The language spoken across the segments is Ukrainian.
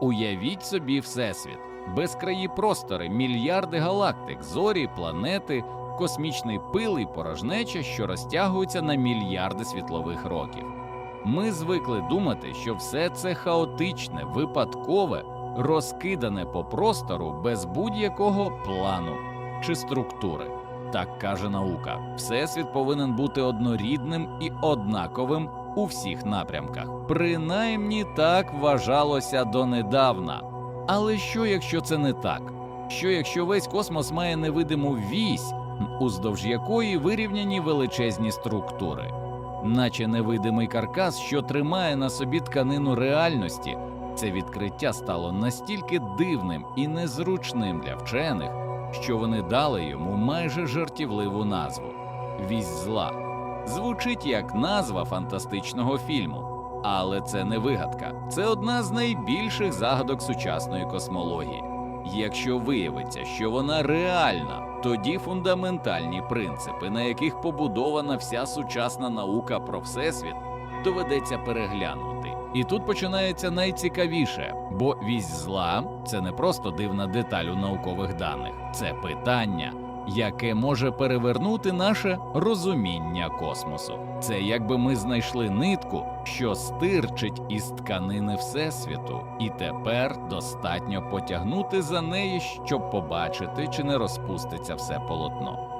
Уявіть собі всесвіт, безкраї простори, мільярди галактик, зорі, планети, космічний пил і порожнеча, що розтягуються на мільярди світлових років. Ми звикли думати, що все це хаотичне, випадкове, розкидане по простору без будь-якого плану чи структури. Так каже наука: Всесвіт повинен бути однорідним і однаковим у всіх напрямках. Принаймні так вважалося донедавна. Але що, якщо це не так? Що якщо весь космос має невидиму вісь, уздовж якої вирівняні величезні структури, наче невидимий каркас, що тримає на собі тканину реальності, це відкриття стало настільки дивним і незручним для вчених, що вони дали йому майже жартівливу назву Вісь зла. Звучить як назва фантастичного фільму, але це не вигадка. Це одна з найбільших загадок сучасної космології. Якщо виявиться, що вона реальна, тоді фундаментальні принципи, на яких побудована вся сучасна наука про всесвіт, доведеться переглянути. І тут починається найцікавіше, бо вісь зла це не просто дивна деталь у наукових даних, це питання, яке може перевернути наше розуміння космосу. Це якби ми знайшли нитку, що стирчить із тканини Всесвіту, і тепер достатньо потягнути за неї, щоб побачити, чи не розпуститься все полотно.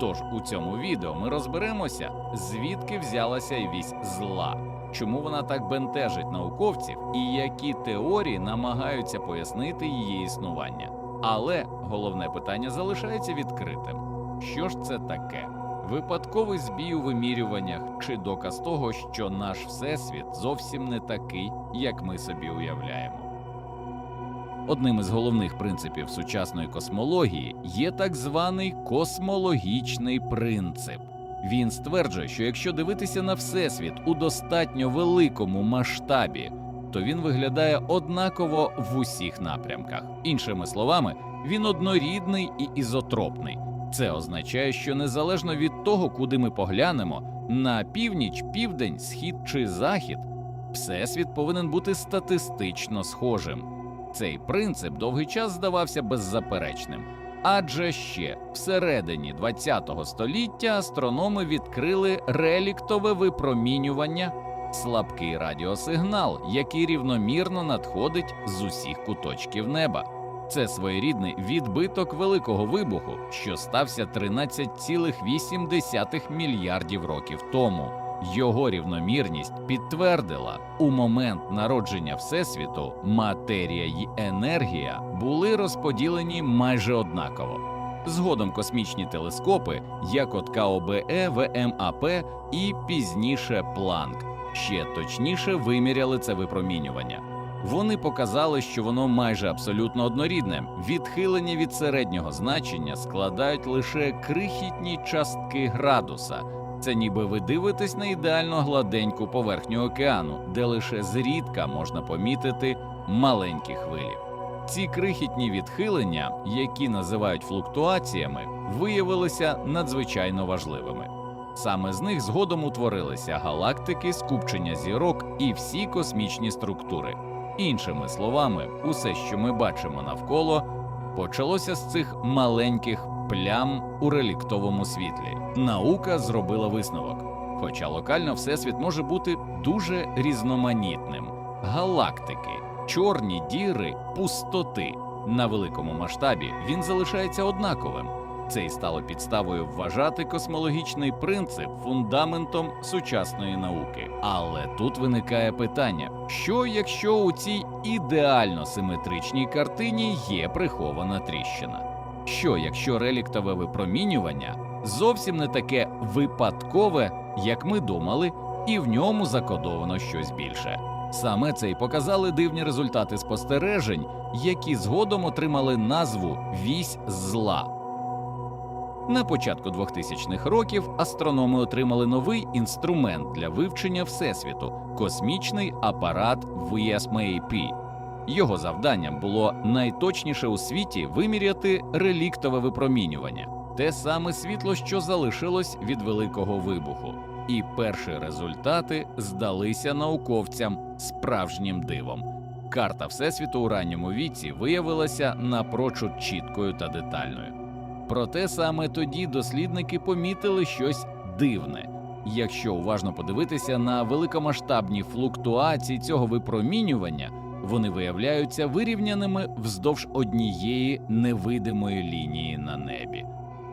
Тож у цьому відео ми розберемося, звідки взялася вісь зла, чому вона так бентежить науковців і які теорії намагаються пояснити її існування. Але головне питання залишається відкритим: що ж це таке? Випадковий збій у вимірюваннях чи доказ того, що наш всесвіт зовсім не такий, як ми собі уявляємо. Одним із головних принципів сучасної космології є так званий космологічний принцип. Він стверджує, що якщо дивитися на всесвіт у достатньо великому масштабі, то він виглядає однаково в усіх напрямках. Іншими словами, він однорідний і ізотропний. Це означає, що незалежно від того, куди ми поглянемо, на північ, південь, схід чи захід, всесвіт повинен бути статистично схожим. Цей принцип довгий час здавався беззаперечним. Адже ще всередині ХХ століття астрономи відкрили реліктове випромінювання, слабкий радіосигнал, який рівномірно надходить з усіх куточків неба. Це своєрідний відбиток великого вибуху, що стався 13,8 мільярдів років тому. Його рівномірність підтвердила у момент народження Всесвіту матерія й енергія були розподілені майже однаково. Згодом космічні телескопи, як от КОБЕ, ВМАП і пізніше Планк, ще точніше виміряли це випромінювання. Вони показали, що воно майже абсолютно однорідне. Відхилення від середнього значення складають лише крихітні частки градуса. Це ніби ви дивитесь на ідеально гладеньку поверхню океану, де лише зрідка можна помітити маленькі хвилі. Ці крихітні відхилення, які називають флуктуаціями, виявилися надзвичайно важливими. Саме з них згодом утворилися галактики, скупчення зірок і всі космічні структури. Іншими словами, усе, що ми бачимо навколо, почалося з цих маленьких плям у реліктовому світлі. Наука зробила висновок. Хоча локально всесвіт може бути дуже різноманітним. Галактики, чорні діри, пустоти. На великому масштабі він залишається однаковим. Це й стало підставою вважати космологічний принцип фундаментом сучасної науки. Але тут виникає питання: що якщо у цій ідеально симетричній картині є прихована тріщина? Що якщо реліктове випромінювання зовсім не таке випадкове, як ми думали, і в ньому закодовано щось більше? Саме це й показали дивні результати спостережень, які згодом отримали назву вісь зла. На початку 2000-х років астрономи отримали новий інструмент для вивчення всесвіту космічний апарат VSMAP. Його завданням було найточніше у світі виміряти реліктове випромінювання, те саме світло, що залишилось від великого вибуху. І перші результати здалися науковцям справжнім дивом. карта Всесвіту у ранньому віці виявилася напрочуд чіткою та детальною. Проте саме тоді дослідники помітили щось дивне. Якщо уважно подивитися на великомасштабні флуктуації цього випромінювання, вони виявляються вирівняними вздовж однієї невидимої лінії на небі.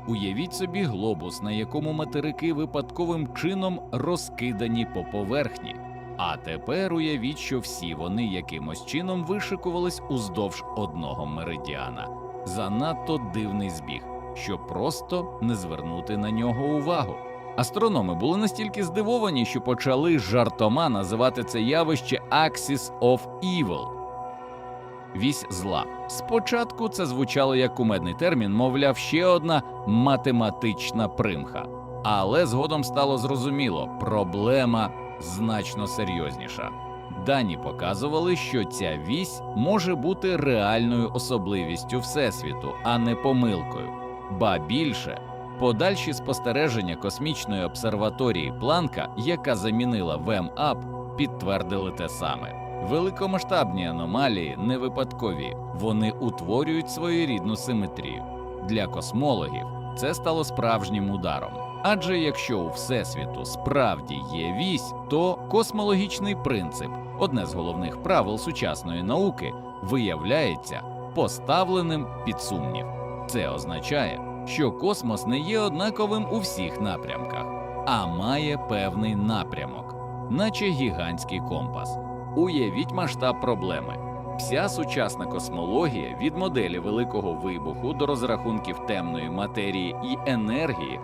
Уявіть собі глобус, на якому материки випадковим чином розкидані по поверхні. А тепер уявіть, що всі вони якимось чином вишикувались уздовж одного меридіана. Занадто дивний збіг, щоб просто не звернути на нього увагу. Астрономи були настільки здивовані, що почали жартома називати це явище Axis of Evil – вісь зла. Спочатку це звучало як кумедний термін, мовляв, ще одна математична примха. Але згодом стало зрозуміло, проблема значно серйозніша. Дані показували, що ця вісь може бути реальною особливістю Всесвіту, а не помилкою. Ба більше, подальші спостереження космічної обсерваторії Планка, яка замінила ВЕМ-АП, підтвердили те саме. Великомасштабні аномалії не випадкові, вони утворюють своєрідну симетрію. Для космологів це стало справжнім ударом. Адже якщо у Всесвіту справді є вісь, то космологічний принцип, одне з головних правил сучасної науки, виявляється поставленим під сумнів. Це означає, що космос не є однаковим у всіх напрямках, а має певний напрямок, наче гігантський компас. Уявіть масштаб проблеми. Вся сучасна космологія від моделі великого вибуху до розрахунків темної матерії і енергії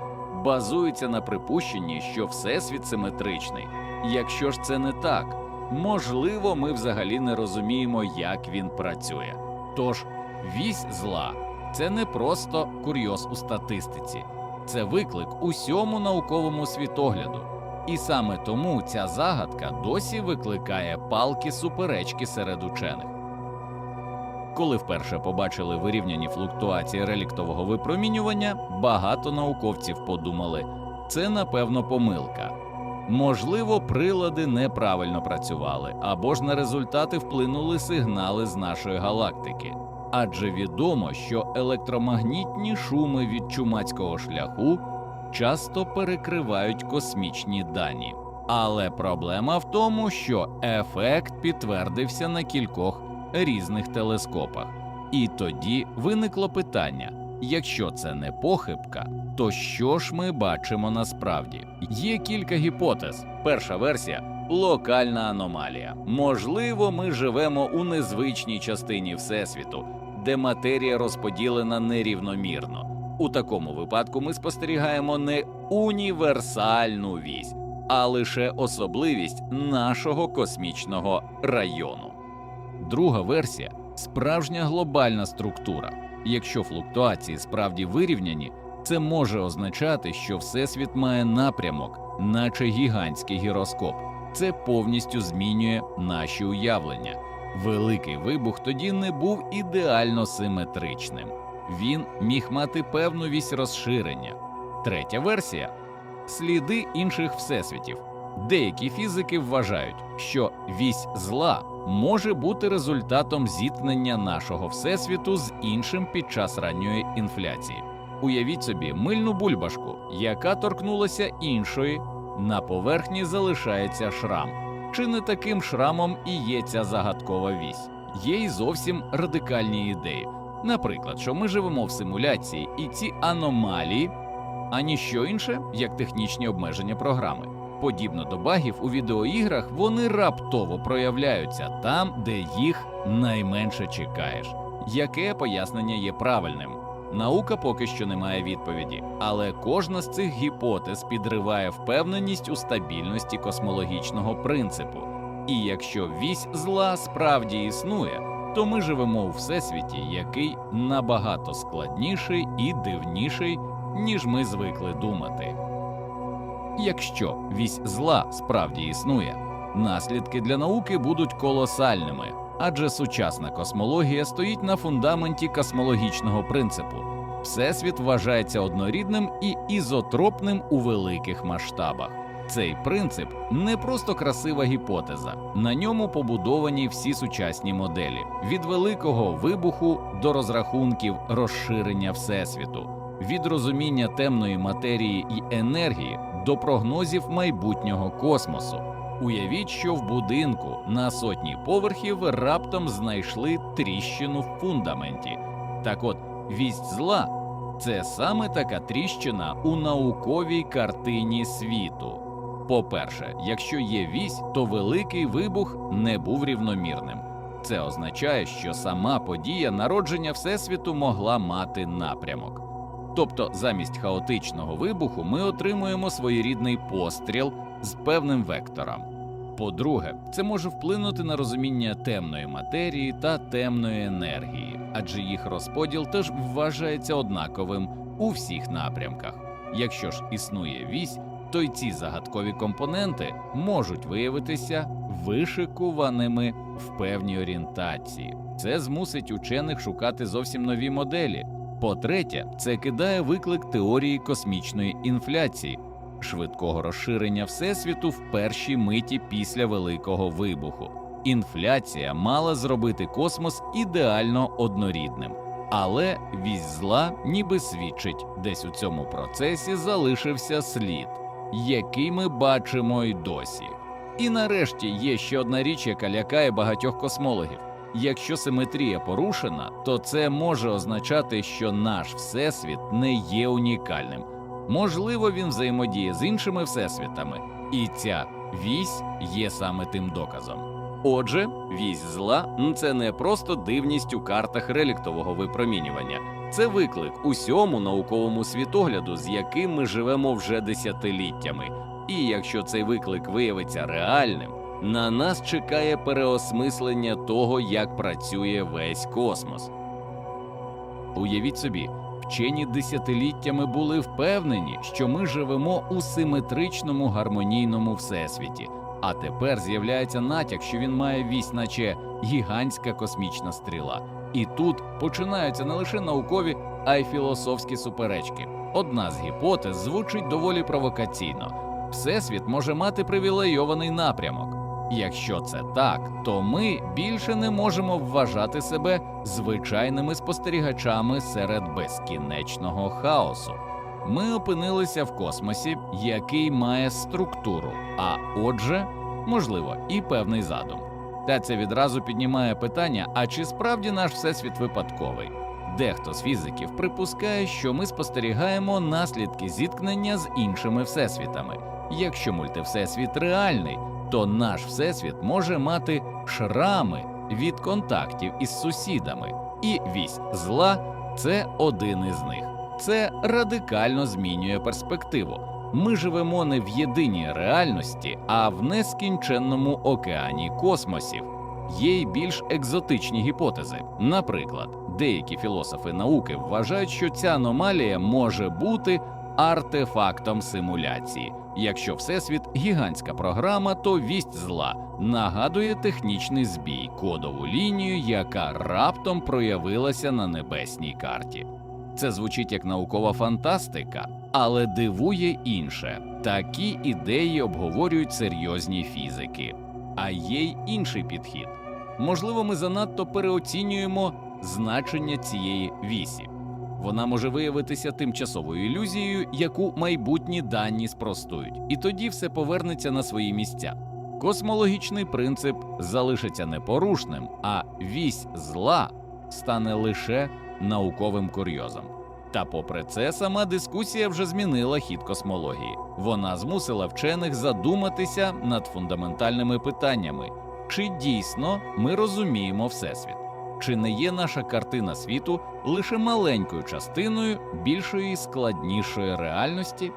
базується на припущенні, що всесвіт симетричний. Якщо ж це не так, можливо, ми взагалі не розуміємо, як він працює. Тож вісь зла це не просто курйоз у статистиці, це виклик усьому науковому світогляду. І саме тому ця загадка досі викликає палки суперечки серед учених. Коли вперше побачили вирівняні флуктуації реліктового випромінювання, багато науковців подумали, це напевно помилка. Можливо, прилади неправильно працювали, або ж на результати вплинули сигнали з нашої галактики. Адже відомо, що електромагнітні шуми від чумацького шляху часто перекривають космічні дані. Але проблема в тому, що ефект підтвердився на кількох різних телескопах. І тоді виникло питання: якщо це не похибка, то що ж ми бачимо насправді? Є кілька гіпотез. Перша версія локальна аномалія. Можливо, ми живемо у незвичній частині Всесвіту, де матерія розподілена нерівномірно. У такому випадку ми спостерігаємо не універсальну вісь, а лише особливість нашого космічного району. Друга версія справжня глобальна структура. Якщо флуктуації справді вирівняні, це може означати, що Всесвіт має напрямок, наче гігантський гіроскоп. Це повністю змінює наші уявлення. Великий вибух тоді не був ідеально симетричним. Він міг мати певну вісь розширення. Третя версія сліди інших всесвітів. Деякі фізики вважають, що вісь зла може бути результатом зіткнення нашого всесвіту з іншим під час ранньої інфляції. Уявіть собі мильну бульбашку, яка торкнулася іншої, на поверхні залишається шрам. Чи не таким шрамом і є ця загадкова вісь? Є й зовсім радикальні ідеї. Наприклад, що ми живемо в симуляції, і ці аномалії а ніщо інше, як технічні обмеження програми. Подібно до багів у відеоіграх, вони раптово проявляються там, де їх найменше чекаєш. Яке пояснення є правильним? Наука поки що не має відповіді, але кожна з цих гіпотез підриває впевненість у стабільності космологічного принципу. І якщо вісь зла справді існує, то ми живемо у всесвіті, який набагато складніший і дивніший, ніж ми звикли думати. Якщо вісь зла справді існує, наслідки для науки будуть колосальними, адже сучасна космологія стоїть на фундаменті космологічного принципу. Всесвіт вважається однорідним і ізотропним у великих масштабах. Цей принцип не просто красива гіпотеза, на ньому побудовані всі сучасні моделі від великого вибуху до розрахунків розширення всесвіту, від розуміння темної матерії і енергії до прогнозів майбутнього космосу. Уявіть, що в будинку на сотні поверхів раптом знайшли тріщину в фундаменті. Так от, вість зла це саме така тріщина у науковій картині світу. По-перше, якщо є вісь, то великий вибух не був рівномірним. Це означає, що сама подія народження Всесвіту могла мати напрямок. Тобто, замість хаотичного вибуху ми отримуємо своєрідний постріл з певним вектором. По-друге, це може вплинути на розуміння темної матерії та темної енергії, адже їх розподіл теж вважається однаковим у всіх напрямках. Якщо ж існує вісь, то й ці загадкові компоненти можуть виявитися вишикуваними в певній орієнтації. Це змусить учених шукати зовсім нові моделі. По-третє, це кидає виклик теорії космічної інфляції, швидкого розширення всесвіту в першій миті після великого вибуху. Інфляція мала зробити космос ідеально однорідним, але вісь зла ніби свідчить, десь у цьому процесі залишився слід, який ми бачимо й досі. І нарешті є ще одна річ, яка лякає багатьох космологів. Якщо симетрія порушена, то це може означати, що наш всесвіт не є унікальним. Можливо, він взаємодіє з іншими всесвітами, і ця вісь є саме тим доказом. Отже, вісь зла це не просто дивність у картах реліктового випромінювання, це виклик усьому науковому світогляду, з яким ми живемо вже десятиліттями. І якщо цей виклик виявиться реальним, на нас чекає переосмислення того, як працює весь космос. Уявіть собі, вчені десятиліттями були впевнені, що ми живемо у симетричному гармонійному всесвіті. А тепер з'являється натяк, що він має вісь, наче гігантська космічна стріла. І тут починаються не лише наукові, а й філософські суперечки. Одна з гіпотез звучить доволі провокаційно: Всесвіт може мати привілейований напрямок. Якщо це так, то ми більше не можемо вважати себе звичайними спостерігачами серед безкінечного хаосу. Ми опинилися в космосі, який має структуру, а отже, можливо, і певний задум. Та це відразу піднімає питання: а чи справді наш всесвіт випадковий? Дехто з фізиків припускає, що ми спостерігаємо наслідки зіткнення з іншими всесвітами. Якщо мультивсесвіт реальний, то наш всесвіт може мати шрами від контактів із сусідами, і вісь зла це один із них. Це радикально змінює перспективу. Ми живемо не в єдиній реальності, а в нескінченному океані космосів. Є й більш екзотичні гіпотези. Наприклад, деякі філософи науки вважають, що ця аномалія може бути артефактом симуляції. Якщо всесвіт гігантська програма, то вість зла нагадує технічний збій, кодову лінію, яка раптом проявилася на небесній карті. Це звучить як наукова фантастика, але дивує інше. Такі ідеї обговорюють серйозні фізики. А є й інший підхід. Можливо, ми занадто переоцінюємо значення цієї вісі. Вона може виявитися тимчасовою ілюзією, яку майбутні дані спростують, і тоді все повернеться на свої місця. Космологічний принцип залишиться непорушним, а вісь зла стане лише науковим курйозом. Та, попри це, сама дискусія вже змінила хід космології. Вона змусила вчених задуматися над фундаментальними питаннями: чи дійсно ми розуміємо Всесвіт? Чи не є наша картина світу лише маленькою частиною більшої складнішої реальності?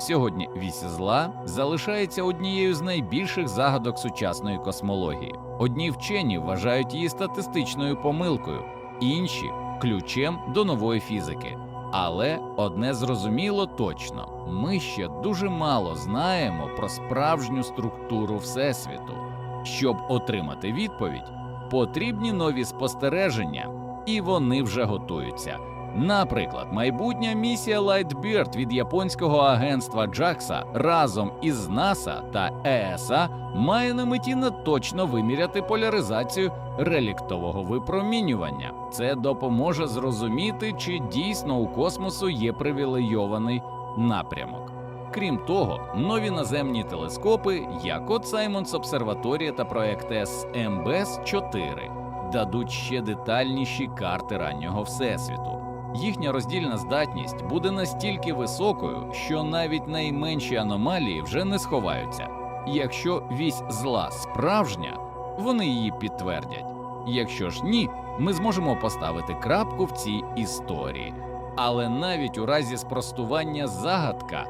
Сьогодні вісь зла залишається однією з найбільших загадок сучасної космології. Одні вчені вважають її статистичною помилкою, інші ключем до нової фізики. Але одне зрозуміло точно: ми ще дуже мало знаємо про справжню структуру Всесвіту. Щоб отримати відповідь, потрібні нові спостереження, і вони вже готуються. Наприклад, майбутня місія Lightbird від японського агентства JAXA разом із НАСА та ЕСА має на меті не точно виміряти поляризацію реліктового випромінювання. Це допоможе зрозуміти, чи дійсно у космосу є привілейований напрямок. Крім того, нові наземні телескопи, як от Саймонс Обсерваторія та проект СМБС 4 дадуть ще детальніші карти раннього всесвіту. Їхня роздільна здатність буде настільки високою, що навіть найменші аномалії вже не сховаються. Якщо вісь зла справжня, вони її підтвердять. Якщо ж ні, ми зможемо поставити крапку в цій історії. Але навіть у разі спростування загадка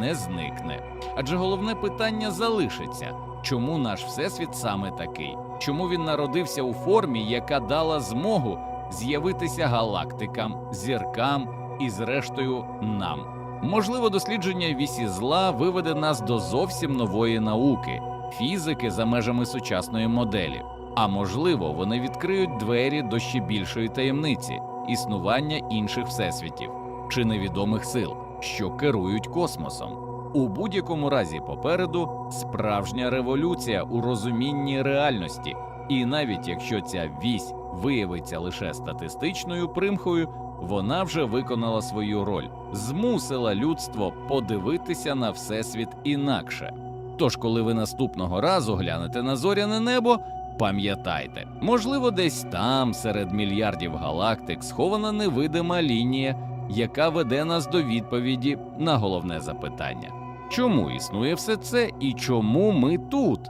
не зникне. Адже головне питання залишиться: чому наш всесвіт саме такий? Чому він народився у формі, яка дала змогу з'явитися галактикам, зіркам і, зрештою, нам? Можливо, дослідження вісі зла виведе нас до зовсім нової науки, фізики за межами сучасної моделі. А можливо, вони відкриють двері до ще більшої таємниці існування інших всесвітів чи невідомих сил, що керують космосом. У будь-якому разі попереду справжня революція у розумінні реальності, і навіть якщо ця вісь виявиться лише статистичною примхою, вона вже виконала свою роль, змусила людство подивитися на всесвіт інакше. Тож, коли ви наступного разу глянете на зоряне небо, пам'ятайте, можливо, десь там, серед мільярдів галактик, схована невидима лінія, яка веде нас до відповіді на головне запитання: чому існує все це і чому ми тут?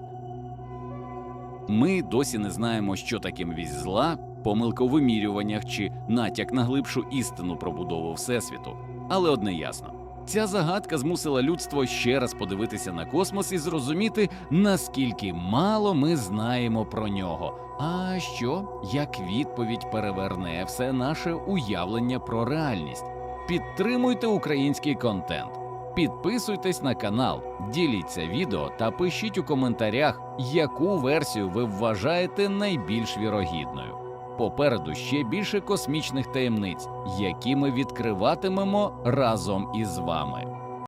Ми досі не знаємо, що таке вісь зла, помилка у вимірюваннях чи натяк на глибшу істину про будову Всесвіту. Але одне ясно. Ця загадка змусила людство ще раз подивитися на космос і зрозуміти, наскільки мало ми знаємо про нього. А що як відповідь переверне все наше уявлення про реальність? Підтримуйте український контент, підписуйтесь на канал, діліться відео та пишіть у коментарях, яку версію ви вважаєте найбільш вірогідною. Попереду ще більше космічних таємниць, які ми відкриватимемо разом із вами.